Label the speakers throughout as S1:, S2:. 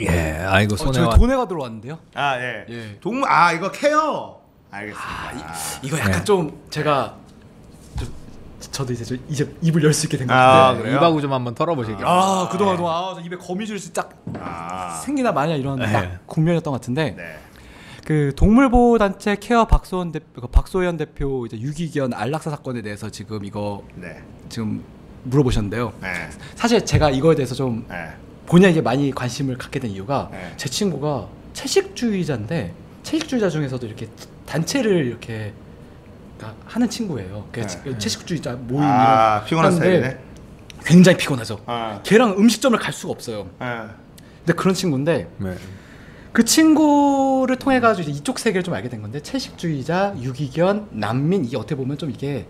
S1: 예, 아이고
S2: 어,
S1: 손에 와.
S2: 돈에가 들어왔는데요.
S3: 아 예.
S2: 예.
S3: 동물 아 이거 케어. 알겠습니다.
S2: 아, 이, 이거 약간
S1: 네.
S2: 좀 제가 좀, 저도 이제 좀 이제 입을 열 수 있게 된것
S3: 아,
S2: 같은데.
S3: 그래요?
S1: 이바구 좀 한번 털어보시길.
S2: 아, 그동안 그동안 아, 저 입에 거미줄이 딱
S3: 아.
S2: 생기나 마냐 이런
S1: 네.
S2: 딱 국면이었던 것 같은데
S3: 네.
S2: 그 동물보호 단체 케어 박소연 대표 박소연 대표 이제 유기견 안락사 사건에 대해서 지금 이거
S3: 네.
S2: 지금 물어보셨는데요.
S3: 네.
S2: 사실 제가 이거에 대해서 좀
S3: 네.
S2: 본인에게 많이 관심을 갖게 된 이유가
S3: 네.
S2: 제 친구가 채식주의자인데 채식주의자 중에서도 이렇게 단체를 이렇게 그러니까 하는 친구예요. 그
S3: 네.
S2: 채식주의자 모임
S3: 아
S2: 이런
S3: 피곤한
S2: 하는데
S3: 스타일이네.
S2: 굉장히 피곤하죠.
S3: 아.
S2: 걔랑 음식점을 갈 수가 없어요.
S3: 아.
S2: 근데 그런 친구인데
S1: 네.
S2: 그 친구를 통해 가지고 이제 이쪽 세계를 좀 알게 된 건데 채식주의자, 유기견, 난민 이게 어떻게 보면 좀 이게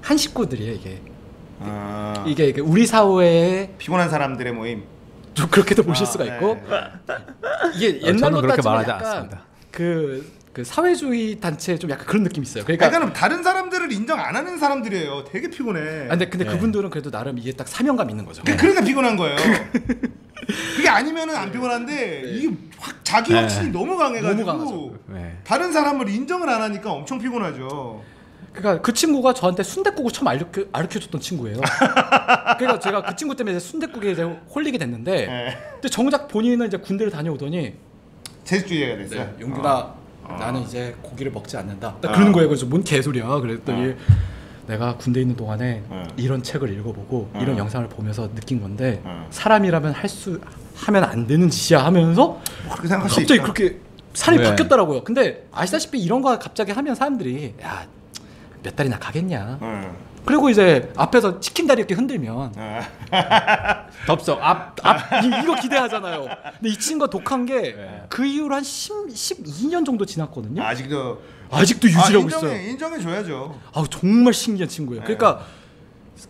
S2: 한 식구들이에요 이게
S3: 아.
S2: 이게 이게 우리 사회에
S3: 피곤한 사람들의 모임.
S2: 좀 그렇게도 보실
S3: 아,
S2: 수가
S3: 네,
S2: 있고
S3: 네.
S2: 이게
S1: 어,
S2: 옛날로 따지면
S1: 말하지
S2: 약간
S1: 않습니다.
S2: 그, 그 사회주의 단체 좀 약간 그런 느낌이 있어요.
S3: 그러니까,
S2: 그러니까
S3: 다른 사람들을 인정 안 하는 사람들이에요. 되게 피곤해.
S2: 아, 근데 근데
S1: 네.
S2: 그분들은 그래도 나름 이게 딱 사명감 있는 거죠.
S3: 그- 그러니까 피곤한 거예요. 그게 아니면은 안 피곤한데 이게 확 자기
S1: 네.
S3: 확신이 너무 강해가지고
S2: 너무 강하죠.
S1: 네.
S3: 다른 사람을 인정을 안 하니까 엄청 피곤하죠.
S2: 그러니까 그 친구가 저한테 순댓국을 처음 알려 가르쳐줬던 친구예요. 그러니까 제가 그 친구 때문에 이제 순댓국에 이제 홀리게 됐는데,
S3: 네.
S2: 근데 정작 본인은 이제 군대를 다녀오더니
S3: 제주주의가 됐어요.
S2: 네, 용균아
S3: 어.
S2: 나는 이제 고기를 먹지 않는다. 딱
S3: 어.
S2: 그러는 거예요. 그래서 뭔 개소리야. 그랬더니 내가 군대 에 있는 동안에
S3: 어.
S2: 이런 책을 읽어보고
S3: 어.
S2: 이런 영상을 보면서 느낀 건데
S3: 어.
S2: 사람이라면 할 수 하면 안 되는 짓이야 하면서
S3: 그렇게
S2: 갑자기. 그렇게 삶이
S1: 네.
S2: 바뀌었더라고요. 근데 아시다시피 이런 거 갑자기 하면 사람들이 야 몇 달이나 가겠냐.
S3: 어.
S2: 그리고 이제 앞에서 치킨 다리 이렇게 흔들면
S3: 어.
S1: 덥석 앞.
S2: 앞 이, 이거 기대하잖아요. 근데 이 친구가 독한 게
S1: 네.
S2: 그 이후로 한 10, 12년 정도 지났거든요.
S3: 아직도
S2: 아직도
S3: 아,
S2: 유지하고
S3: 인정해,
S2: 있어요.
S3: 인정해 줘야죠.
S2: 아 정말 신기한 친구예요.
S3: 네.
S2: 그러니까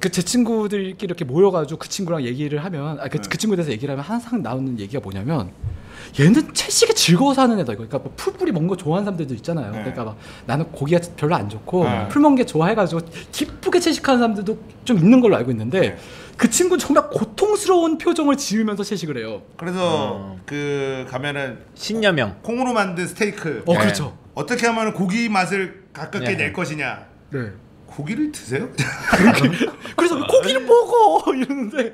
S2: 그 제 친구들끼리 이렇게 모여가지고 그 친구랑 얘기를 하면 아, 그,
S3: 네.
S2: 그 친구에 대해서 얘기를 하면 항상 나오는 얘기가 뭐냐면 얘는 채식에 즐거워서 하는 애다. 이거. 그러니까 뭐 풀뿌리 먹는 거 좋아하는 사람들도 있잖아요.
S3: 네.
S2: 그러니까 막 나는 고기가 별로 안 좋고
S3: 네.
S2: 풀 먹는 게 좋아해가지고 기쁘게 채식하는 사람들도 좀 있는 걸로 알고 있는데
S3: 네.
S2: 그 친구는 정말 고통스러운 표정을 지으면서 채식을 해요.
S3: 그래서
S1: 어.
S3: 그 가면은
S1: 신여명.
S3: 콩으로 만든 스테이크
S2: 어
S1: 네.
S2: 그렇죠.
S3: 어떻게 하면 고기 맛을 가깝게
S1: 네.
S3: 낼 것이냐.
S2: 네.
S3: 고기를 드세요?
S2: 그래서 고기를 먹어 이러는데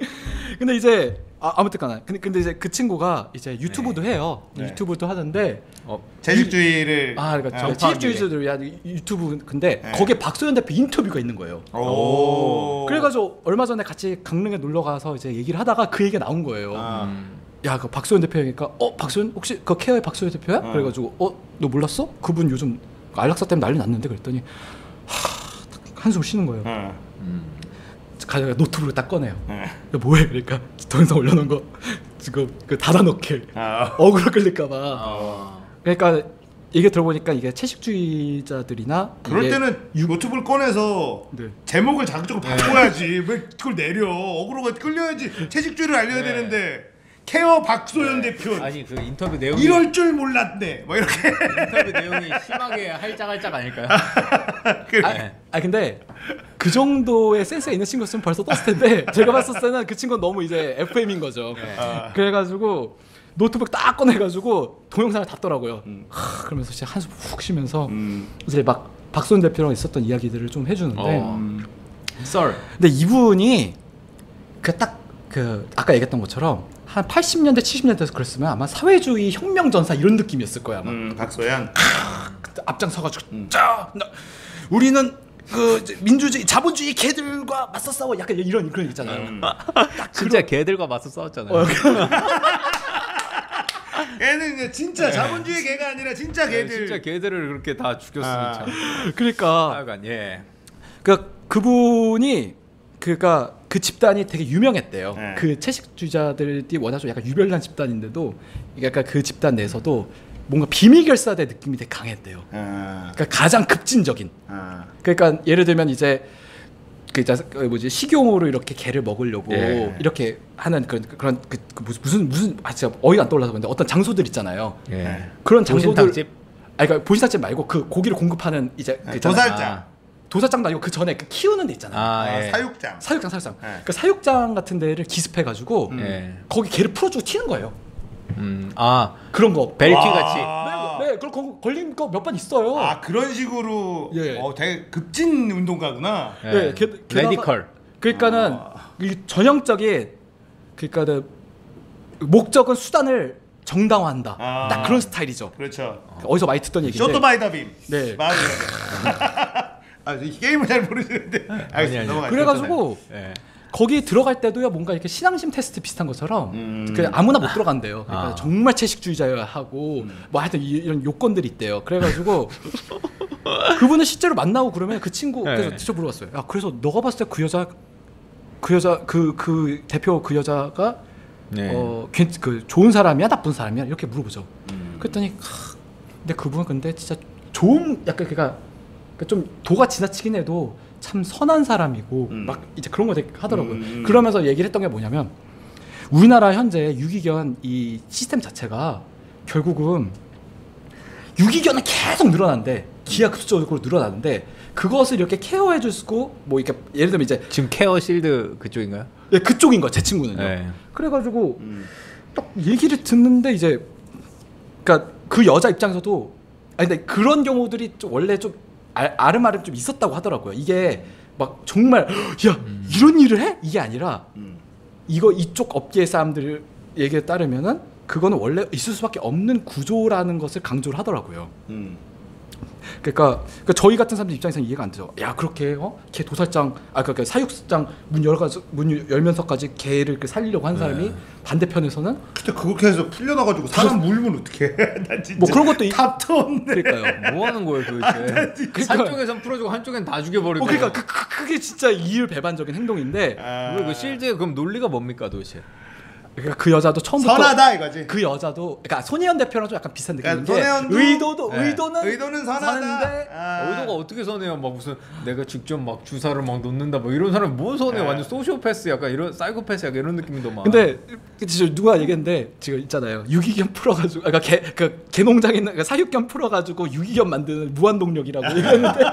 S2: 근데 이제 아, 아무튼간에 근데 근데 이제 그 친구가 이제 유튜브도 해요
S3: 네.
S2: 유튜브도 하는데
S1: 어,
S3: 채식주의를
S2: 아 그러니까
S3: 아,
S2: 저 채식주의자들 위한 유튜브 근데
S3: 네.
S2: 거기에 박소연 대표 인터뷰가 있는 거예요
S3: 오.
S2: 그래가지고 얼마 전에 같이 강릉에 놀러 가서 이제 얘기를 하다가 그 얘기가 나온 거예요
S3: 아.
S1: 음.
S2: 야 그 박소연 대표니까 어 박소연 혹시 그 케어의 박소연 대표야
S3: 어.
S2: 그래가지고 어 너 몰랐어 그분 요즘 안락사 때문에 난리 났는데 그랬더니 하 한숨 쉬는 거예요
S3: 어.
S1: 음.
S2: 가다가 노트북을 딱 꺼내요
S3: 어.
S2: 야 뭐해 그러니까 동영상 올려놓은 거 지금 그 닫아놓게
S3: 아.
S2: 어그로 끌릴까봐
S1: 어.
S2: 그러니까 얘기 들어보니까 이게 채식주의자들이나
S3: 그럴
S2: 이게
S3: 때는 노트북을 꺼내서
S2: 네.
S3: 제목을 자극적으로 바꿔야지 왜 그걸 내려 어그로가 끌려야지 채식주의를 알려야
S1: 네.
S3: 되는데 케어 박소연 대표
S1: 아니 그 인터뷰 내용이
S3: 이럴 줄 몰랐네 뭐 이렇게
S1: 인터뷰 내용이 심하게 할짝할짝 아닐까요?
S3: 그-
S2: 아,
S1: 네.
S2: 아 근데 그 정도의 센스가 있는 친구였으면 벌써 떴을 텐데 제가 봤을 때는 그 친구는 너무 이제 FM인 거죠
S1: 네.
S3: 아.
S2: 그래가지고 노트북 딱 꺼내가지고 동영상을 닫더라고요
S3: 음.
S2: 하, 그러면서 진짜 한숨 훅 쉬면서
S3: 음.
S2: 이제 막 박소연 대표랑 있었던 이야기들을 좀 해주는데
S1: 어.
S3: 음.
S1: 썰.
S2: 근데 이분이 그딱그 아까 얘기했던 것처럼 한 80년대 70년대에서 그랬으면 아마 사회주의 혁명 전사 이런 느낌이었을 거야 아마
S3: 음, 박소연
S2: 앞장서가지고
S3: 음.
S2: 자 나, 우리는 그 민주주의 자본주의 개들과 맞서 싸워 약간 이런 그런 거 있잖아요
S3: 음.
S1: 진짜 개들과 맞서 싸웠잖아요.
S2: 어,
S3: 얘는 이제 진짜 자본주의 개가 아니라 진짜
S1: 네,
S3: 개들
S1: 진짜 개들을 그렇게 다 죽였으니
S3: 아.
S1: 참.
S2: 그러니까
S1: 하여간 예.
S2: 그 그분이 그니까 그 집단이 되게 유명했대요.
S3: 네.
S2: 그 채식주의자들이 워낙 좀 약간 유별난 집단인데도 약간 그 집단 내에서도 뭔가 비밀 결사대 느낌이 되게 강했대요.
S3: 아,
S2: 그러니까 가장 급진적인.
S3: 아.
S2: 그러니까 예를 들면 이제 그 이제 그 뭐지 식용으로 이렇게 개를 먹으려고
S3: 예.
S2: 이렇게 하는 그런 그런 그, 그 무슨 무슨 아 진짜 어이가 안 떠올라서 그런데 어떤 장소들 있잖아요.
S1: 예.
S2: 그런 장소들
S1: 보신탕집.
S2: 아니 그러니까 보신탕집 말고 그 고기를 공급하는 이제 그 있잖아요.
S3: 도살장
S2: 도살장도 아니고 그 전에 그 키우는 데 있잖아요.
S1: 아,
S3: 아,
S1: 예.
S2: 사육장
S3: 사육장
S2: 사육장.
S3: 네.
S2: 그 사육장 같은 데를 기습해 가지고
S3: 음.
S1: 예.
S2: 거기 개를 풀어주고 튀는 거예요.
S1: 음, 아
S2: 그런 거.
S1: 벨트
S3: 와.
S1: 같이.
S2: 네, 네, 그런 거 걸린 거 몇 번 있어요.
S3: 아 그런 식으로
S2: 예.
S3: 어 되게 급진 운동가구나.
S1: 예.
S2: 네, 게, 게다가-
S1: 레디컬.
S2: 그러니까는
S3: 아.
S2: 이 전형적인 그러니까는 목적은 수단을 정당화한다.
S3: 아.
S2: 딱 그런 스타일이죠.
S3: 그렇죠.
S2: 어디서 많이 듣던 얘기인데.
S3: 쇼트 바이 더 빔.
S2: 네.
S3: 맞아요. 아, 이 게임을 잘 모르시는데. 알겠습니다.
S1: 아니.
S3: 넘어가죠.
S2: 그래가지고
S1: 예.
S2: 거기 들어갈 때도요 뭔가 이렇게 신앙심 테스트 비슷한 것처럼
S3: 음.
S2: 그 아무나 못 들어간대요. 그러니까
S1: 아.
S2: 정말 채식주의자야 하고 뭐 하여튼 이- 이런 요건들이 있대요. 그래가지고 그분을 실제로 만나고 그러면 그 친구
S1: 네.
S2: 직접 물어봤어요. 야 그래서 너가 봤을 때 그 여자 그 여자 그그 대표 그 여자가
S1: 네.
S2: 어, 괜- 그 좋은 사람이야 나쁜 사람이야 이렇게 물어보죠.
S3: 음.
S2: 그랬더니 하, 근데 그분은 근데 진짜 좋은 약간 그니까 좀 도가 지나치긴 해도 참 선한 사람이고
S3: 음.
S2: 막 이제 그런 거 되게 하더라고요.
S3: 음.
S2: 그러면서 얘기를 했던 게 뭐냐면 우리나라 현재 유기견 이 시스템 자체가 결국은 유기견은 계속 늘어난데 기하급수적으로 늘어나는데 그것을 이렇게 케어해 주고 뭐 이렇게 예를 들면 이제
S1: 지금 케어 실드 그쪽인가요?
S2: 예, 그쪽인 거제 친구는요.
S1: 네.
S2: 그래가지고
S3: 음.
S2: 딱 얘기를 듣는데 이제 그러니까 그 여자 입장에서도 아니 근데 그런 경우들이 좀 원래 좀 아- 아름아름 좀 있었다고 하더라고요. 이게 막 정말 야 이런 일을 해? 이게 아니라
S3: 음.
S2: 이거 이쪽 업계 사람들 얘기에 따르면은 그거는 원래 있을 수밖에 없는 구조라는 것을 강조를 하더라고요.
S3: 음.
S2: 그러니까, 그러니까 저희 같은 사람들 입장에서는 이해가 안 되죠. 야 그렇게 어? 개 도살장 아 그러니까 사육장 문 열어가지고 문 열면서까지 개를 이렇게 살리려고 한 사람이
S1: 네.
S2: 반대편에서는
S3: 진짜 그렇게 해서 풀려나가지고 사람 물면. 나 진짜.
S2: 뭐 그런 것도 있-
S3: 답도 없네.
S2: 그러니까요.
S1: 뭐 하는 거예요 도대체? 한쪽에선 풀어주고 한쪽엔 다 죽여버리고.
S2: 어, 그러니까 그, 그, 그게 진짜 이율 배반적인 행동인데
S3: 아.
S1: 그 실드의 그럼 논리가 뭡니까 도대체?
S2: 그러니까 그 여자도 처음부터
S3: 선하다 이거지.
S2: 그 여자도 그러니까 손혜연 대표랑 좀 약간 비슷한 느낌인
S3: 그러니까
S2: 게
S3: 손혜연도-
S2: 의도도
S1: 네.
S2: 의도는
S3: 의도는 선하다.
S2: 선한데
S3: 아.
S1: 의도가 어떻게 선해요? 막 무슨 내가 직접 막 주사를 막 놓는다 뭐 이런 사람 뭔 선해?
S3: 네.
S1: 완전 소시오패스 약간 이런 사이코패스 약간 이런 느낌이더만.
S2: 근데 진짜 누가 얘기했는데 지금 있잖아요 유기견 풀어가지고 아까 개 그 개농장에 있는 그 사육견 풀어가지고 유기견 만드는 무한동력이라고 얘기했는데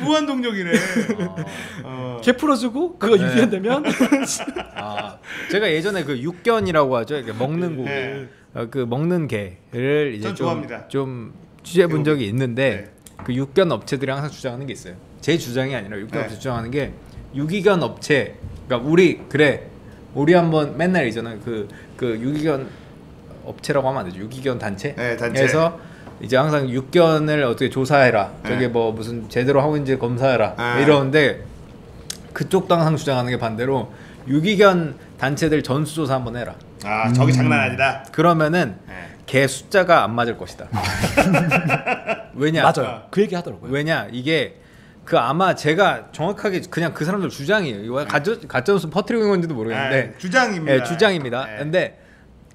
S3: 무한 동력이네.
S1: 아,
S3: 어.
S2: 개 풀어주고 그거
S1: 네.
S2: 유기견 되면
S1: 아, 제가 예전에 그 육견이라고 하죠. 이렇게 먹는 고기.
S3: 네.
S1: 어, 그 먹는 개를 이제
S3: 전
S1: 좀,
S3: 좋아합니다.
S1: 좀 취재 본 적이 있는데
S3: 네.
S1: 그 육견 업체들이 항상 주장하는 게 있어요. 제 주장이 아니라 육견
S3: 네.
S1: 업체 주장하는 게 유기견 업체. 그러니까 우리 그래 우리 한번 맨날 있잖아요. 그, 그 유기견 업체라고 하면 안 되죠. 유기견 단체.
S3: 네, 단체.
S1: 그래서 이제 항상 육견을 어떻게 조사해라. 저게
S3: 네.
S1: 뭐 무슨 제대로 하고 있는지 검사해라.
S3: 네.
S1: 이러는데 그쪽도 항상 주장하는 게 반대로 유기견 단체들 전수조사 한번 해라.
S3: 아 저기 장난 아니다.
S1: 그러면은
S3: 네.
S1: 개 숫자가 안 맞을 것이다. 왜냐?
S2: 맞아요 그 얘기 하더라고요
S1: 왜냐? 이게 그 아마 제가 정확하게 그냥 그 사람들 주장이에요. 이거 가짜 가짜 뉴스 퍼뜨리고 건지도 모르겠는데
S3: 아, 주장입니다.
S1: 예, 주장입니다.
S3: 네.
S1: 근데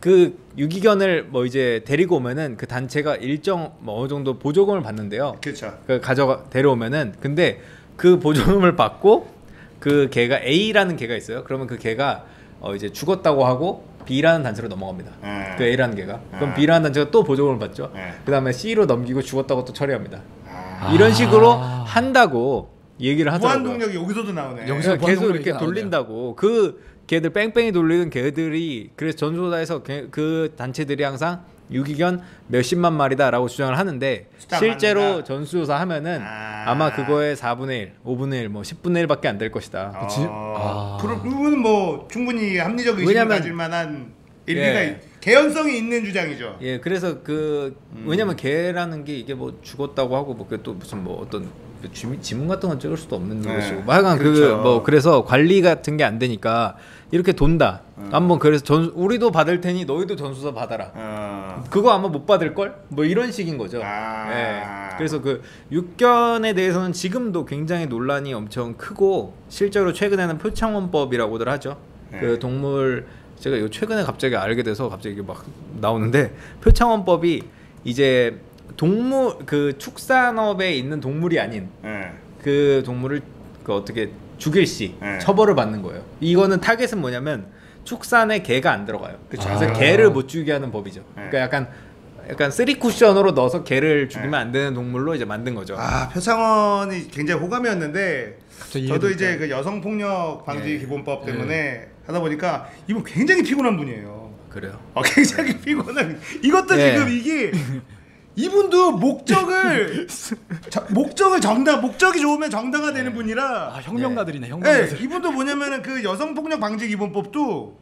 S1: 그 유기견을 뭐 이제 데리고 오면은 그 단체가 일정 뭐 어느 정도 보조금을 받는데요.
S3: 그렇죠.
S1: 그 가져가 데려오면은 근데 그 보조금을 받고 그 개가 A라는 개가 있어요. 그러면 그 개가 어 이제 죽었다고 하고 B라는 단체로 넘어갑니다.
S3: 네.
S1: 그 A라는 개가 그럼
S3: 아.
S1: B라는 단체가 또 보조금을 받죠.
S3: 네.
S1: 그다음에 C로 넘기고 죽었다고 또 처리합니다.
S3: 아,
S1: 이런 식으로
S2: 아.
S1: 한다고 얘기를 하더라고요.
S3: 무한 동력이 여기서도 나오네.
S2: 여기서
S1: 그래서 계속 이렇게
S2: 나오네요.
S1: 돌린다고 그 개들 뺑뺑이 돌리는 개들이 그래서 전조사에서 개- 그 단체들이 항상 유기견 몇십만 마리다라고 주장을 하는데 실제로
S3: 많다.
S1: 전수조사 하면은
S3: 아.
S1: 아. 마 그거의 4분의 1, 5분의 1, 뭐 10분의 1밖에 안 될 것이다.
S3: 어,
S2: 그치? 아.
S3: 그런 부분은 뭐 충분히 합리적 의심을
S1: 왜냐면-
S3: 가질 만한 일리가
S1: 예.
S3: 있- 개연성이 있는 주장이죠.
S1: 예, 그래서 그
S3: 음.
S1: 왜냐면 개라는 게 이게 뭐 죽었다고 하고 뭐 그 또 무슨 뭐 어떤 그 지문, 같은 건 찍을 수도 없는
S3: 네.
S1: 것이고 뭐 하여간
S3: 그렇죠.
S1: 그뭐 그래서 관리 같은 게 안 되니까 이렇게 돈다.
S3: 음.
S1: 한번 그래서 전 우리도 받을 테니 너희도 전수사 받아라.
S3: 어.
S1: 그거 아마 못 받을 걸? 뭐 이런 식인 거죠.
S3: 아.
S1: 예. 그래서 그 육견에 대해서는 지금도 굉장히 논란이 엄청 크고 실제로 최근에는 표창원법이라고들 하죠.
S3: 네.
S1: 그 동물 제가 이거 최근에 갑자기 알게 돼서 갑자기 막 나오는데 표창원법이 이제 동물 그 축산업에 있는 동물이 아닌
S3: 예.
S1: 그 동물을 그 어떻게 죽일 시
S3: 네.
S1: 처벌을 받는 거예요. 이거는 타겟은 뭐냐면 축산에 개가 안 들어가요.
S3: 그쵸.
S1: 그래서
S3: 아.
S1: 개를 못 죽이게 하는 법이죠.
S3: 네.
S1: 그러니까 약간 약간 쓰리 쿠션으로 넣어서 개를 죽이면
S3: 네.
S1: 안 되는 동물로 이제 만든 거죠.
S3: 아 표창원이 굉장히 호감이었는데 저도 이제 그 여성 폭력 방지
S1: 네.
S3: 기본법 때문에 하다 보니까 이분 굉장히 피곤한 분이에요.
S1: 그래요.
S3: 어, 굉장히 피곤한. 이것도
S1: 예.
S3: 지금 이게 이분도 목적을 저- 목적을 정당 목적이 좋으면 정당화 되는 분이라.
S2: 아 혁명가들이네
S3: 예,
S2: 혁명가들.
S3: 이분도 뭐냐면은 그 여성 폭력 방지 기본법도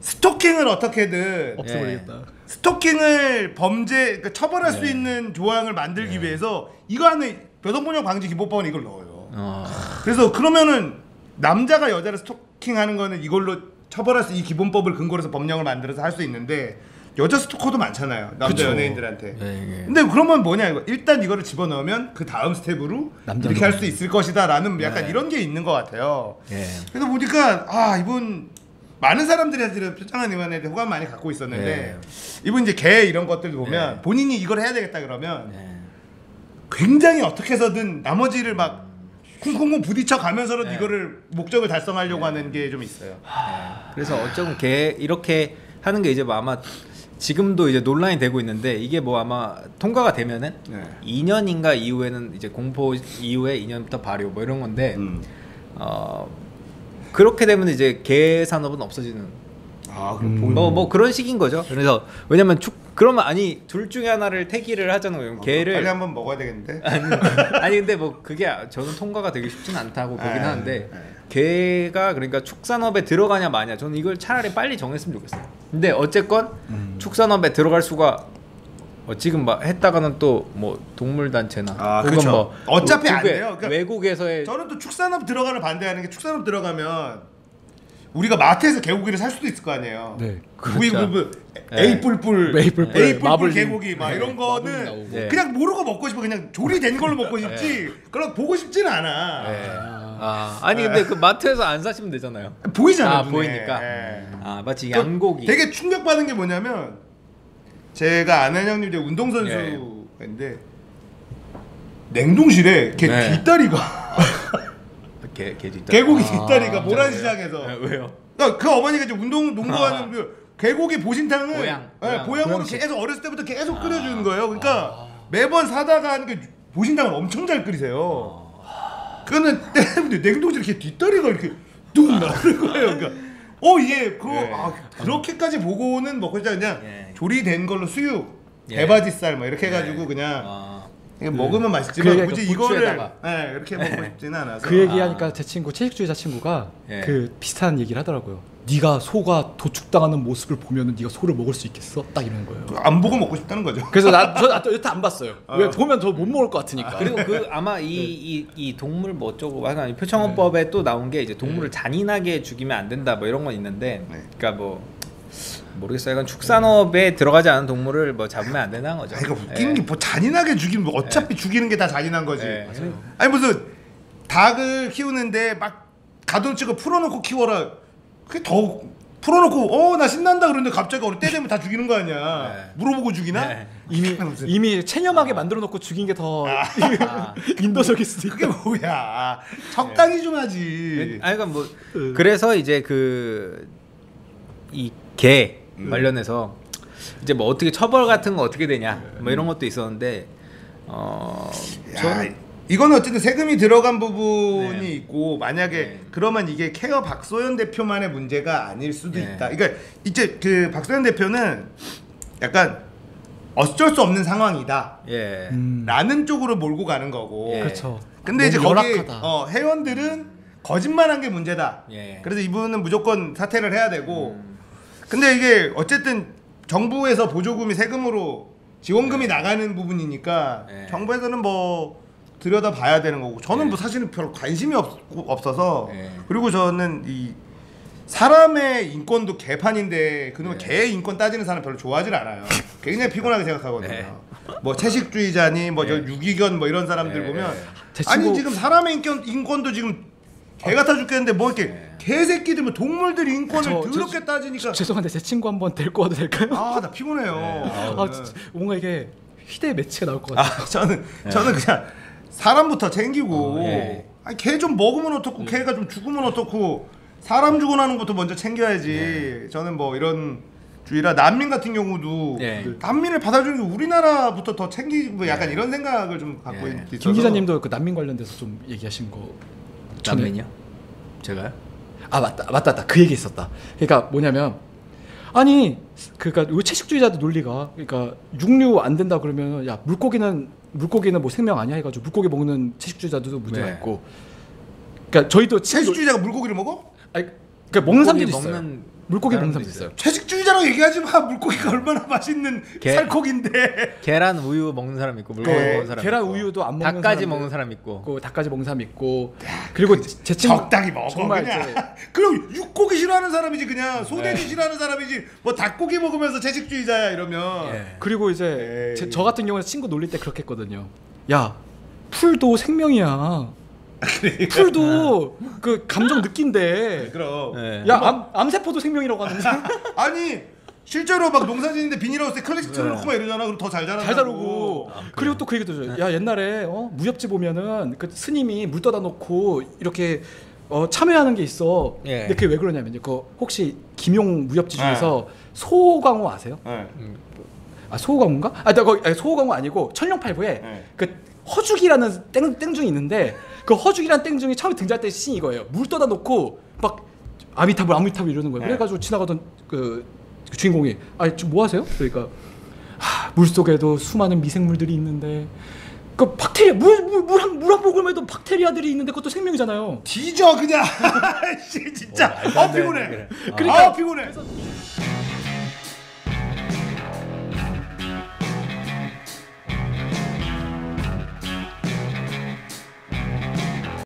S3: 스토킹을 어떻게든
S2: 없애버리겠다.
S3: 스토킹을 범죄 그러니까 처벌할 수
S1: 네.
S3: 있는 조항을 만들기 위해서 이거 안에 여성 폭력 방지 기본법은 이걸 넣어요.
S1: 어.
S3: 그래서 그러면은 남자가 여자를 스토킹하는 거는 이걸로 처벌할 수 이 기본법을 근거로 해서 법령을 만들어서 할 수 있는데 여자 스토커도 많잖아요 남자
S2: 그쵸.
S3: 연예인들한테
S1: 네, 네.
S3: 근데 그러면 뭐냐 이거 일단 이거를 집어넣으면 그 다음 스텝으로 이렇게 할 수 있을 것이다 라는 약간
S1: 네.
S3: 이런 게 있는 것 같아요
S1: 예.
S3: 그래서 보니까 아 이분 많은 사람들이 사실은 표창한 의원에 대해 호감 많이 갖고 있었는데
S1: 네.
S3: 이분 이제 개 이런 것들 보면
S1: 네.
S3: 본인이 이걸 해야 되겠다 그러면
S1: 네.
S3: 굉장히 어떻게 해서든 나머지를 막 쿵쿵쿵 부딪혀 가면서라도
S1: 네.
S3: 이거를 목적을 달성하려고 하는 게 좀 있어요.
S1: 그래서 어쩌면 걔 이렇게 하는 게 이제 뭐 아마 지금도 이제 논란이 되고 있는데 이게 뭐 아마 통과가 되면은
S3: 네.
S1: 2년인가 이후에는 이제 공포 이후에 2년부터 발효 뭐 이런 건데
S3: 음.
S1: 어 그렇게 되면 이제 개 산업은 없어지는
S3: 아
S2: 음.
S1: 뭐 뭐 그런 식인 거죠. 그래서 왜냐면 축 그러면 아니 둘 중에 하나를 택일을 하잖아요.
S3: 어,
S1: 개를
S3: 빨리 한번 먹어야 되겠는데.
S1: 아니 근데 뭐 그게 저는 통과가 되기 쉽진 않다고 보긴
S3: 네,
S1: 하는데
S3: 네.
S1: 개가 그러니까 축산업에 들어가냐 마냐 저는 이걸 차라리 빨리 정했으면 좋겠어요. 근데 어쨌건
S2: 음.
S1: 축산업에 들어갈 수가 어, 지금 막 했다가는 또 뭐 동물 단체나
S3: 아,
S1: 혹은
S3: 그쵸.
S1: 뭐
S3: 어차피 안
S1: 외국에-
S3: 돼요. 그러니까
S1: 외국에서의
S3: 저는 또 축산업 들어가는 반대하는 게 축산업 들어가면 우리가 마트에서 개고기를 살 수도 있을 거 아니에요.
S2: 네.
S3: 우리
S1: 그렇죠.
S3: 뭐
S1: 네.
S3: 에이 뿔뿔,
S2: 에이 뿔뿔,
S3: 에이 뿔뿔. 개고기 막
S2: 네,
S3: 이런 거는.
S1: 네.
S3: 그냥 모르고 먹고 싶어 그냥 조리된 걸로 먹고 싶지. 그럼 보고 싶지는 않아.
S1: 네. 아, 아니 근데 그 마트에서 안 사시면 되잖아요.
S3: 보이잖아.
S1: 아
S3: 눈에.
S1: 보이니까.
S3: 예.
S1: 아 마치
S3: 그
S1: 양고기.
S3: 되게 충격받은 게 뭐냐면 제가 아는 형님 이제
S1: 예.
S3: 운동선수인데 냉동실에 걔
S1: 네.
S3: 뒷다리가
S1: 개, 개 뒷다리.
S3: 개고기
S2: 아,
S3: 뒷다리가 모란
S1: 네,
S3: 시장에서
S1: 왜요?
S3: 그러니까 그 어머니가 이제 운동 농구하는 그 개고기 보신탕을
S1: 보양,
S3: 예,
S1: 보양.
S3: 보양으로
S2: 보양식.
S3: 계속 어렸을 때부터 계속 끓여주는 거예요. 그러니까 매번 사다가 하는 게 보신탕을 엄청 잘 끓이세요. 그거는 때문에 냉동실 이렇게 뒷다리가 이렇게 뚝 나오는 거예요. 그러니까 어 이게 그
S1: 예.
S3: 아, 그렇게까지 보고는 먹고 싶다 그냥
S1: 예.
S3: 조리된 걸로 수육,
S1: 예.
S3: 대바지살 뭐 이렇게 해가지고
S1: 예.
S3: 그냥
S1: 아,
S3: 이게 먹으면 맛있지만
S2: 그
S3: 굳이
S1: 그
S3: 이거를. 예, 이렇게 먹고 싶지는 않아서
S2: 그 얘기하니까 제 친구 채식주의자 친구가
S1: 예.
S2: 그 비슷한 얘기를 하더라고요. 네가 소가 도축당하는 모습을 보면은 네가 소를 먹을 수 있겠어? 딱 이러는 거예요.
S3: 안 보고 먹고 싶다는 거죠.
S2: 그래서 나저 여태 안 봤어요.
S3: 아.
S2: 왜 보면 더못 먹을 것 같으니까.
S1: 그리고 그 아마 이이이 동물 뭐 어쩌고 하여간 이 표창원법에 또 나온 게 이제 동물을 잔인하게 죽이면 안 된다 뭐 이런 건 있는데
S3: 네.
S1: 그러니까 뭐 모르겠어요. 이건 축산업에 들어가지 않은 동물을 뭐 잡으면 안 된다는 거죠.
S3: 아, 이거 웃기는
S1: 예.
S3: 게뭐 잔인하게 죽이면 뭐 어차피 죽이는 게 다 잔인한 거지.
S1: 예.
S3: 아니 무슨 닭을 키우는데 막 가둬치고 풀어놓고 키워라. 그게 더 풀어놓고 어 나 신난다 그러는데 갑자기 어느 때 되면 다 죽이는 거 아니야.
S1: 네.
S3: 물어보고 죽이나?
S1: 네.
S2: 이미
S3: 무슨-
S2: 이미 체념하게 만들어 놓고 죽인 게더
S1: 아.
S2: 인도적일 수도 있고.
S3: 그게 뭐야? 적당히 좀 하지.
S1: 아니 그러니까 뭐 그래서 이제 그 이개
S3: 음.
S1: 관련해서 이제 뭐 어떻게 처벌 같은 거 어떻게 되냐 뭐 이런 것도 있었는데 어
S3: 야,
S1: 저는
S3: 이거는 어쨌든 세금이 들어간 부분이
S1: 네.
S3: 있고 만약에
S1: 네.
S3: 그러면 이게 케어 박소연 대표만의 문제가 아닐 수도
S1: 네.
S3: 있다. 그러니까 이제 그 박소연 대표는 약간 어쩔 수 없는 상황이다.
S1: 예
S2: 음.
S3: 라는 쪽으로 몰고 가는 거고.
S1: 예.
S2: 그렇죠.
S3: 근데 이제 거기. 어, 회원들은 거짓말한 게 문제다.
S1: 예.
S3: 그래서 이분은 무조건 사퇴를 해야 되고.
S1: 음.
S3: 근데 이게 어쨌든 정부에서 보조금이 세금으로 지원금이 나가는 부분이니까
S1: 네.
S3: 정부에서는 뭐 들여다 봐야 되는 거고 저는
S1: 네.
S3: 뭐 사실은 별 관심이 없, 없어서
S1: 네.
S3: 그리고 저는 이 사람의 인권도 개판인데 그놈의
S1: 네.
S3: 개의 인권 따지는 사람 별로 좋아하질 않아요. 굉장히 피곤하게 생각하거든요.
S1: 네.
S3: 뭐 채식주의자니 뭐저
S1: 네.
S3: 유기견 뭐 이런 사람들
S1: 네.
S3: 보면
S2: 제
S3: 아니 지금 사람의 인권 인권도 지금 개 같아 죽겠는데 뭐 이렇게
S1: 네.
S3: 개새끼들 뭐 동물들 인권을 더럽게 따지니까
S2: 죄송한데 제 친구 한번 데리고 와도 될까요?
S3: 아 나 피곤해요.
S2: 아, 진짜 뭔가 이게 희대의 매치가 나올 것 같아요.
S3: 아 저는 저는 그냥 사람부터 챙기고
S1: 어, 예.
S3: 아니 개좀 먹으면 어떻고 개가 좀 죽으면 어떻고 사람 죽어 나는 것도 먼저 챙겨야지. 저는 뭐 이런 주의라 난민 같은 경우도
S1: 예.
S3: 난민을 받아주는 게 우리나라부터 더 챙기고 뭐 약간 이런 생각을 좀 갖고
S1: 예.
S3: 있어서
S2: 김 기자님도 그 난민 관련돼서 좀 얘기하신 거 전에-
S1: 남면요? 제가요?
S2: 아 맞다 맞다 맞다 그 얘기 있었다. 그러니까 뭐냐면 아니 그러니까 요 채식주의자들 논리가 그러니까 육류 안 된다 그러면 야 물고기는 물고기는 뭐 생명 아니야 해가지고 물고기 먹는 채식주의자들도 문제가
S1: 네.
S2: 있고 그러니까 저희도
S3: 채식주의자가 물고기를 먹어?
S2: 아니 그러니까 먹는 사람들이 있어요. 물고기 먹는
S1: 사람도
S2: 사람도 있어요.
S3: 채식주의자라고 얘기하지 마. 물고기가 얼마나 맛있는
S1: 개-
S3: 살코기인데.
S1: 계란 우유 먹는 사람 있고 물고기
S3: 네,
S1: 먹는 사람
S2: 계란
S1: 있고
S2: 우유도 안 먹는
S1: 닭까지
S2: 사람들
S1: 먹는 사람 있고
S2: 있고 닭까지 먹는 사람 있고 그리고 제 친구
S3: 적당히 먹어
S2: 정말
S3: 그냥. 그럼 육고기 싫어하는 사람이지 그냥 소돼지 싫어하는 사람이지 뭐 닭고기 먹으면서 채식주의자야 이러면.
S1: 예.
S2: 그리고 이제. 제, 저 같은 경우는 친구 놀릴 때 그렇게 했거든요. 야 풀도 생명이야. 풀도 그 감정 느낀대.
S3: 그럼.
S1: 예.
S2: 야 암, 암세포도 생명이라고 하는데
S3: 아니 실제로 막 농사짓는데 비닐하우스에 클래식 틀어놓고 막 이러잖아. 그럼 더 잘 자란다고.
S2: 잘 자르고 그리고 또 그 얘기도 줘요. 야 옛날에 어, 무협지 보면은 그 스님이 물 떠다 놓고 이렇게 어, 참여하는 게 있어.
S1: 예.
S2: 근데 그게 왜 그러냐면요. 그 혹시 김용 무협지 중에서 소광호 아세요?
S3: 네.
S2: 아 소호광호인가? 아, 나 거기 소호광호 아니고 천룡팔부에
S3: 네.
S2: 그 허죽이라는 땡, 땡중이 있는데 그 허죽이라는 땡중이 처음에 등장할 때 씬이 이거예요. 물 떠다 놓고 막 아미타불 아미타불 이러는 거예요.
S3: 네.
S2: 그래가지고 지나가던 그, 그 주인공이 아 지금 뭐 하세요? 그러니까 하, 물 속에도 수많은 미생물들이 있는데 그 박테리아 물물물한 모금에도 박테리아들이 있는데 그것도 생명이잖아요.
S3: 뒤져 그냥. 씨, 진짜.
S1: 어, 말도
S3: 아 피곤해.
S1: 얘기를.
S3: 그러니까 아 피곤해.
S2: 그래서